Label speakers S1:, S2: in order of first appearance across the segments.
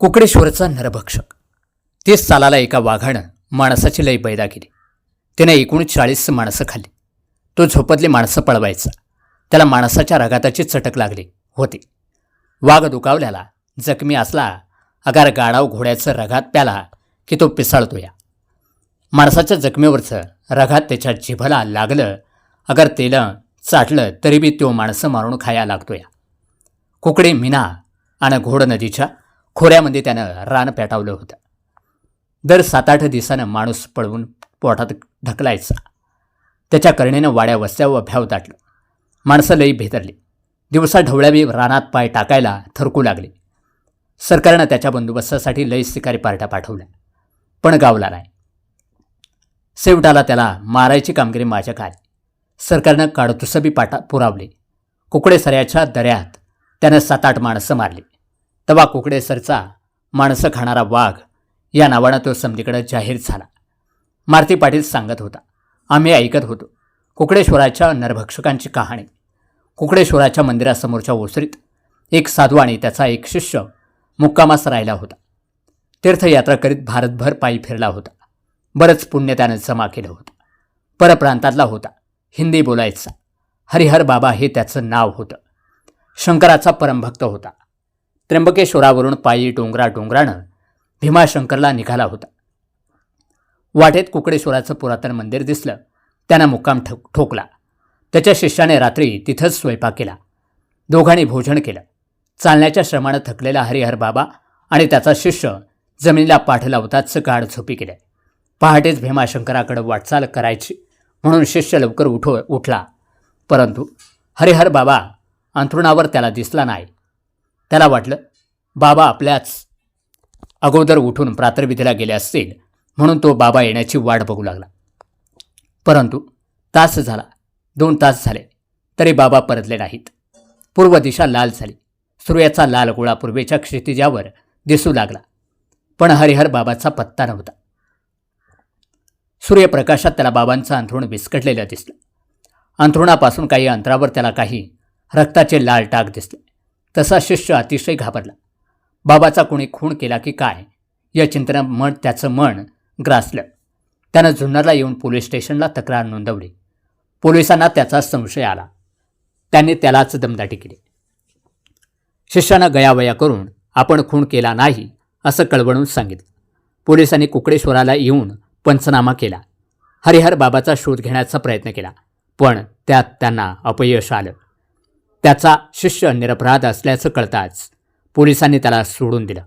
S1: कुकडेश्वरचा नरभक्षक. तेच सालाला एका वाघानं माणसाची लई पैदा केली. त्याने एकूण चाळीस माणसं खाल्ली. तो झोपतली माणसं पळवायचा. त्याला माणसाच्या रगाताची चटक लागली होती. वाघ दुखावल्याला जखमी असला अगार गाडाव घोड्याचं रगात प्याला की तो पिसाळतो या माणसाच्या जखमेवरचं रगात त्याच्या जिभला लागलं अगर तेलं चाटलं तरी बी तो माणसं मारून खाया लागतो या कुकडे मिना आणि घोड नदीच्या खोऱ्यामध्ये त्यानं रान पेटावलं होतं. दर सात आठ दिवसानं माणूस पळवून पोटात ढकलायचा. त्याच्या करणेनं वाड्या वस्त्या व भ्याव दाटलं. माणसं लई भेदरली. दिवसा ढवळ्यावी रानात पाय टाकायला थरकू लागले. सरकारनं त्याच्या बंदोबस्तासाठी लई शिकारी पार्ट्या पाठवल्या. पण गावला नाही. शेवटाला त्याला मारायची कामगिरी माझ्या काय सरकारनं काडतुसबी पाटा पुरावले. कुकडेसऱ्याच्या दऱ्यात त्यानं सात आठ माणसं मारली. तवा कुकडेसरचा माणसं खाणारा वाघ या नावानं तो समधीकडे जाहीर झाला. मारती पाटील सांगत होता. आम्ही ऐकत होतो. कुकडेश्वराच्या नरभक्षकांची कहाणी. कुकडेश्वराच्या मंदिरासमोरच्या ओसरीत एक साधू आणि त्याचा एक शिष्य मुक्कामास राहिला होता. तीर्थयात्रा करीत भारतभर पायी फिरला होता. बरंच पुण्य त्यानं जमा केलं होतं. परप्रांतातला होता. हिंदी बोलायचा. हरिहर बाबा हे त्याचं नाव होतं. शंकराचा परमभक्त होता. त्र्यंबकेश्वरावरून पायी डोंगरा डोंगरानं भीमाशंकरला निघाला होता. वाटेत कुकडेश्वराचं पुरातन मंदिर दिसलं त्यानं मुक्काम ठो ठोकला. त्याच्या शिष्याने रात्री तिथंच स्वयंपाक केला. दोघांनी भोजन केलं. चालण्याच्या श्रमानं थकलेला हरिहर बाबा आणि त्याचा शिष्य जमिनीला पाठ लावताच गाढ झोपी केले पहाटेच भीमाशंकराकडे वाटचाल करायची म्हणून शिष्य लवकर उठो उठला. परंतु हरिहर बाबा अंथरुणावर त्याला दिसला नाही. त्याला वाटलं बाबा आपल्याच अगोदर उठून प्रातर्विधीला गेले असतील म्हणून तो बाबा येण्याची वाट बघू लागला. परंतु तास झाला दोन तास झाले तरी बाबा परतले नाहीत. पूर्व दिशा लाल झाली. सूर्याचा लाल गोळा पूर्वेच्या क्षितिजावर दिसू लागला. पण हरिहर बाबाचा पत्ता नव्हता. सूर्यप्रकाशात त्याला बाबांचं अंथरुण विस्कटलेलं दिसलं. अंथरुणापासून काही अंतरावर त्याला काही रक्ताचे लाल टाक दिसले. तसा शिष्य अतिशय घाबरला. बाबाचा कोणी खून केला की काय? या चिंतना मन त्याचं मन ग्रासलं. त्यानं जुन्नरला येऊन पोलीस स्टेशनला तक्रार नोंदवली. पोलिसांना त्याचा संशय आला. त्यांनी त्यालाच दमदाटी केली. शिष्यानं गयावया करून आपण खून केला नाही असं कळवळून सांगितलं. पोलिसांनी कुकडेश्वराला येऊन पंचनामा केला. हरिहर बाबाचा शोध घेण्याचा प्रयत्न केला. पण त्यात त्यांना अपयश आलं. त्याचा शिष्य निरपराध असल्याचं कळताच पोलिसांनी त्याला सोडून दिलं.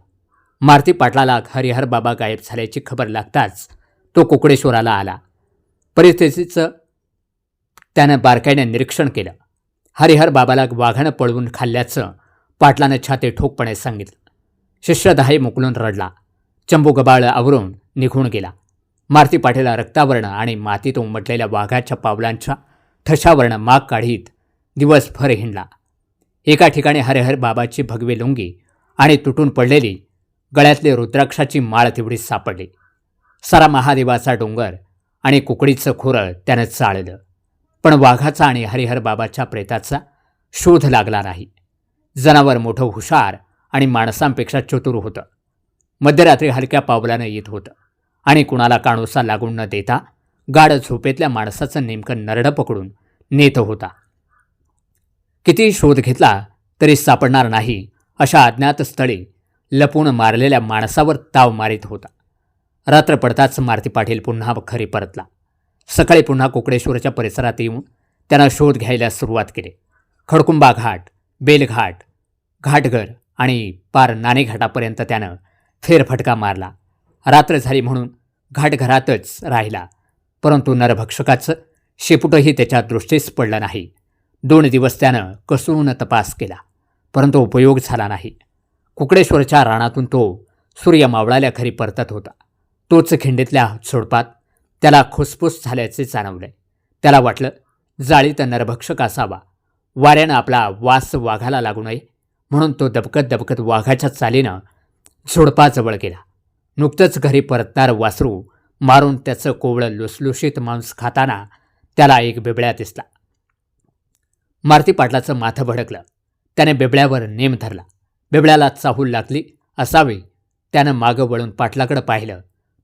S1: मारुती पाटलाला हरिहर बाबा गायब झाल्याची खबर लागताच तो कुकडेश्वराला आला. परिस्थितीचं त्यानं बारकाईने निरीक्षण केलं. हरिहर बाबाला वाघानं पळवून खाल्ल्याचं पाटलानं छाते ठोकपणे सांगितलं. शिष्य दहाई मुकलून रडला. चंबू गबाळ आवरून निघून गेला. मारुती पाटीला रक्तावर्ण आणि मातीत उमटलेल्या वाघाच्या पावलांच्या ठशावर्ण माग काढीत दिवसभर हिंडला. एका ठिकाणी हरिहर बाबाची भगवे लुंगी आणि तुटून पडलेली गळ्यातली रुद्राक्षाची माळ तेवढीच सापडली. सारा महादेवाचा डोंगर आणि कुकडीचं खोरं त्यानं चाळलं. पण वाघाचा आणि हरिहर बाबाच्या प्रेताचा शोध लागला नाही. जनावर मोठं हुशार आणि माणसांपेक्षा चतुर होतं. मध्यरात्री हलक्या पावलानं येत होतं आणि कुणाला काणोसा लागून न देता गाढ झोपेतल्या माणसाचं नेमकं नरडं पकडून नेत होता. किती शोध घेतला तरी सापडणार नाही अशा अज्ञात स्थळी लपून मारलेल्या माणसावर ताव मारित होता. रात्र पडताच मारती पाटील पुन्हा खरी परतला. सकाळी पुन्हा कोकडेश्वरच्या परिसरात येऊन त्यानं शोध घ्यायला सुरुवात केली. खडकुंबा घाट बेलघाट घाटघर आणि पार नाणेघाटापर्यंत त्यानं फेरफटका मारला. रात्र झाली म्हणून घाटघरातच राहिला परंतु नरभक्षकाचं शेपुटही त्याच्या दृष्टीस पडलं नाही. दोन दिवस त्यानं कसून तपास केला परंतु उपयोग झाला नाही. कुकडेश्वरच्या रानातून तो सूर्य मावळाल्या घरी परतत होता. तोच खिंडीतल्या झोडपात त्याला खुसफुस झाल्याचे जाणवले. त्याला वाटलं जाळीत नरभक्षक असावा. वाऱ्यानं आपला वास वाघाला लागू नये म्हणून तो दबकत दबकत वाघाच्या चालीनं झोडपाजवळ गेला. नुकतंच घरी परतणार वासरू मारून त्याचं कोवळं लुसलुशीत मांस खाताना त्याला एक बिबळ्या दिसला. मारुती पाटलाचं माथं भडकलं. त्याने बेबड्यावर नेम धरला. बेबड्याला चाहूल लागली असावी. त्यानं मागं वळून पाटलाकडं पाहिलं.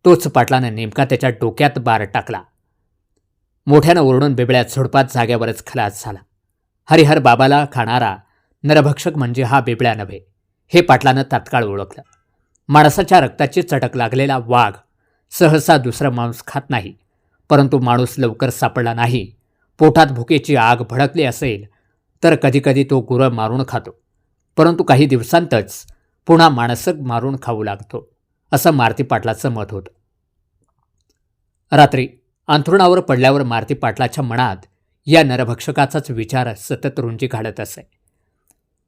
S1: तोच पाटलानं नेमका त्याच्या डोक्यात बार टाकला. मोठ्यानं ओरडून बेबड्या झुडपात जाग्यावरच खलास झाला. हरिहर बाबाला खाणारा नरभक्षक म्हणजे हा बेबड्या नव्हे. हे पाटलानं तात्काळ ओळखलं. माणसाच्या रक्ताची चटक लागलेला वाघ सहसा दुसरं मांस खात नाही. परंतु माणूस लवकर सापडला नाही. पोटात भुकेची आग भडकली असेल तर कधीकधी तो गुरं मारून खातो. परंतु काही दिवसांतच पुन्हा माणसं मारून खाऊ लागतो असं मारती पाटलाचं मत होतं. रात्री अंथरुणावर पडल्यावर मारती पाटलाच्या मनात या नरभक्षकाचाच विचार सतत रुंजी काढत असे.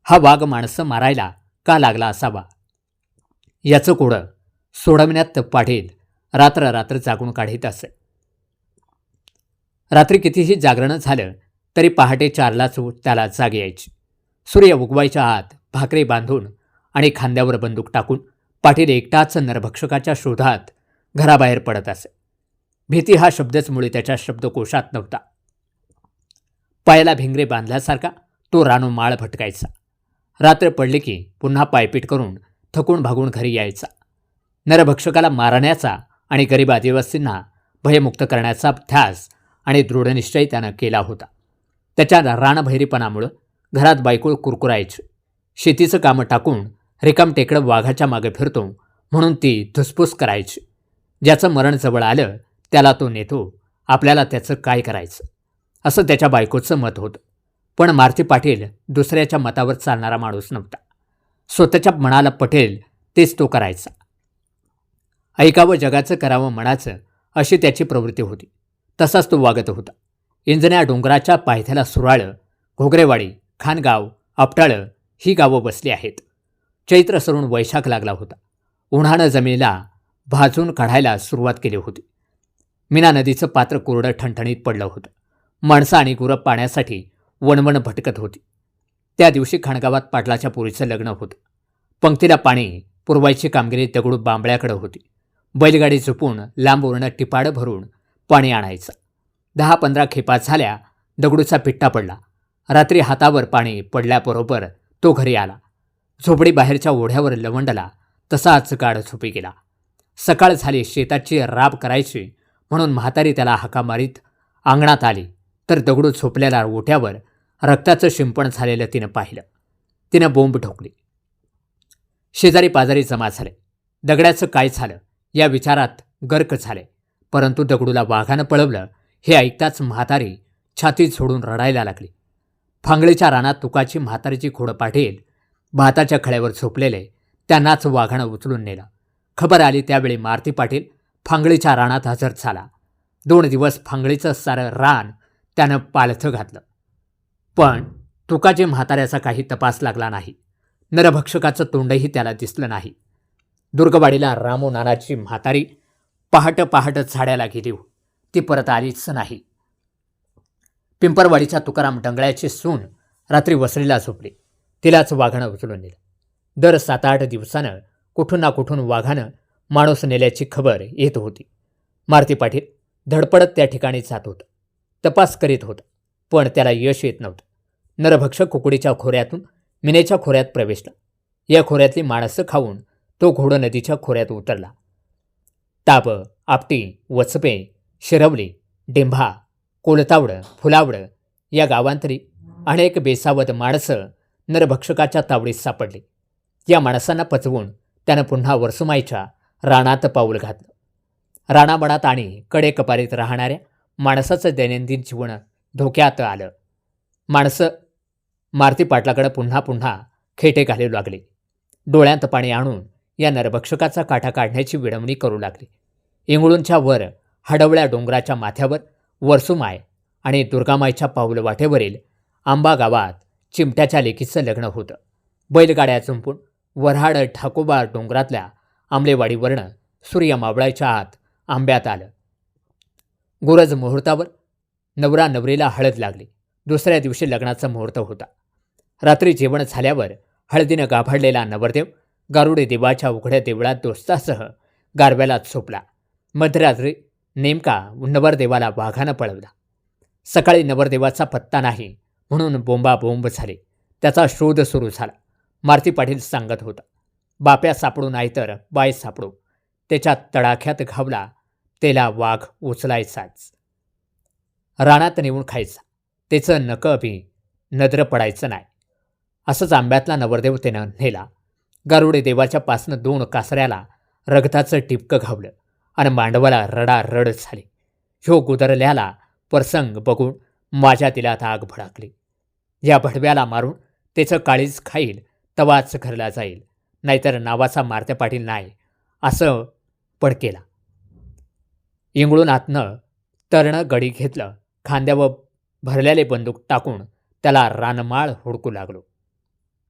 S1: हा वाघ माणसं मारायला का लागला असावा? याचं कोडं सोडवण्यात पाटील रात्र रात्र जागून काढीत असे. रात्री कितीही जागरण झालं तरी पहाटे चारलाच त्याला जाग यायची. सूर्य उगवायच्या आत भाकरी बांधून आणि खांद्यावर बंदूक टाकून पाटील एकटाच नरभक्षकाच्या शोधात घराबाहेर पडत असे. भीती हा शब्दच मुळे त्याच्या शब्दकोशात नव्हता. पायाला भिंगरे बांधल्यासारखा तो रानू माळ भटकायचा. रात्र पडली की पुन्हा पायपीट करून थकून भागून घरी यायचा. नरभक्षकाला मारण्याचा आणि गरीब आदिवासींना भयमुक्त करण्याचा ध्यास आणि दृढनिश्चय त्यानं केला होता. त्याच्या राणभैरीपणामुळं घरात बायकोळ कुरकुरायची. शेतीचं कामं टाकून रिकाम टेकडं वाघाच्या मागे फिरतो म्हणून ती धुसफूस करायची. ज्याचं मरण जवळ आलं त्याला तो नेतो आपल्याला त्याचं काय करायचं? असं त्याच्या बायकोचं मत होतं. पण मारुती पाटील दुसऱ्याच्या मतावर चालणारा माणूस नव्हता. स्वतःच्या मनाला पटेल तेच तो करायचा. ऐकावं जगाचं करावं मनाचं अशी त्याची प्रवृत्ती होती. तसाच तो वागत होता. इंजण्या डोंगराच्या पायथ्याला सुराळं घोगरेवाडी खानगाव आपटाळं ही गावं बसली आहेत. चैत्र सरून वैशाख लागला होता. उन्हानं जमिनीला भाजून काढायला सुरुवात केली होती. मीना नदीचं पात्र कोरडं ठणठणीत पडलं होतं. माणसं आणि गुरं पाण्यासाठी वणवण भटकत होती. त्या दिवशी खाणगावात पाटलाच्या पोरीचं लग्न होतं. पंक्तीला पाणी पुरवायची कामगिरी दगडू बांबळ्याकडे होती. बैलगाडी झोपून उरणं टिपाडं भरून पाणी आणायचं. दहा पंधरा खेपा झाल्या दगडूचा पिट्टा पडला. रात्री हातावर पाणी पडल्याबरोबर तो घरी आला. झोपडी बाहेरच्या ओढ्यावर लवंडला तसाच गाढ झोपी गेला. सकाळ झाली शेताची राब करायची म्हणून म्हातारी त्याला हाका मारीत अंगणात आली तर दगडू झोपलेल्या ओठ्यावर रक्ताचं शिंपण झालेलं तिनं पाहिलं. तिनं बोंब ठोकली. शेजारी पाजारी जमा झाले. दगडाचं काय झालं या विचारात गर्क झाले. परंतु दगडूला वाघानं पळवलं हे ऐकताच म्हातारी छाती झोडून रडायला लागली. फांगळीच्या रानात तुकाची म्हातारीची खोडं पाठेल भाताच्या खळ्यावर झोपलेले त्यांनाच वाघानं उचलून नेलं. खबर आली त्यावेळी मारती पाटील फांगळीच्या रानात हजर झाला. दोन दिवस फांगळीचं सारं रान त्यानं पालथं घातलं. पण तुकाचे म्हाताऱ्याचा काही तपास लागला नाही. नरभक्षकाचं तोंडही त्याला दिसलं नाही. दुर्गवाडीला रामो नानाची म्हातारी पहाटं पहाटं झाड्याला गेली. ती परत आलीच नाही. पिंपरवाडीच्या तुकाराम डंगळ्याची सून रात्री वसरीला झोपली. तिलाच वाघानं उचलून नेलं. दर सात आठ दिवसानं कुठून ना कुठून वाघानं माणूस नेल्याची खबर येत होती. मारुती पाटील धडपडत त्या ठिकाणी जात होतं. तपास करीत होता पण त्याला यश येत नव्हतं. नरभक्षक कुकडीच्या खोऱ्यातून मिनेच्या खोऱ्यात प्रवेशला. या खोऱ्यातली माणसं खाऊन तो घोडं नदीच्या खोऱ्यात उतरला. ताब आपटी वचपे शिरवली डिंभा कोलतावडं फुलावडं या गावांतरी अनेक बेसावत माणसं नरभक्षकाच्या तावडीत सापडली. या माणसांना पचवून त्यानं पुन्हा वरसुमाईच्या रानात पाऊल घातलं. राणाबणात आणि कडेकपारीत राहणाऱ्या माणसाचं दैनंदिन जीवन धोक्यात आलं. माणसं मारुती पाटलाकडं पुन्हा पुन्हा खेटे घालू लागले. डोळ्यांत पाणी आणून या नरभक्षकाचा काठा काढण्याची विडवणी करू लागली. इंगळूंच्या वर हडवळ्या डोंगराच्या माथ्यावर वरसुमाय आणि दुर्गामाईच्या पाऊलवाटेवरील आंबा गावात चिमट्याच्या लेकीचं लग्न होतं. बैलगाड्या चुंपून वऱ्हाड ठाकोबा डोंगरातल्या आंबलेवाडीवरनं सूर्य मावळायच्या आत आंब्यात आलं. गुरज मुहूर्तावर नवरा नवरीला हळद लागली. दुसऱ्या दिवशी लग्नाचा मुहूर्त होता. रात्री जेवण झाल्यावर हळदीनं गाभाडलेला नवरदेव गारुडे देवाच्या उघड्या देवळात दोस्तासह गारव्याला झोपला. मध्यरात्री नेमका नवरदेवाला वाघानं पळवला. सकाळी नवरदेवाचा पत्ता नाही म्हणून बोंबाबोंब झाले. त्याचा शोध सुरू झाला. मारुती पाटील सांगत होता बाप्या सापडू नाही तर बाय सापडू. त्याच्या तडाख्यात घावला त्याला वाघ उचलायचाच. रानात नेऊन खायचा. त्याचं नकं बी नद्र पडायचं नाही. असंच आंब्यातला नवरदेव त्यानं नेला. गारुडे देवाच्या पासनं दोन कासऱ्याला रगताचं टिपकं घावलं आणि मांडवाला रडा रड झाली. ह्यो गुदरल्याला प्रसंग बघून माझ्या दिलात आग भडकली. या भडव्याला मारून त्याचं काळीज खाईल तवाच घरला जाईल नाहीतर नावाचा मारत्या पाटील नाही असं पडकेला. इंगळून आतनं तरणं गडी घेतलं खांद्यावर भरलेले बंदूक टाकून त्याला रानमाळ हुडकू लागलो.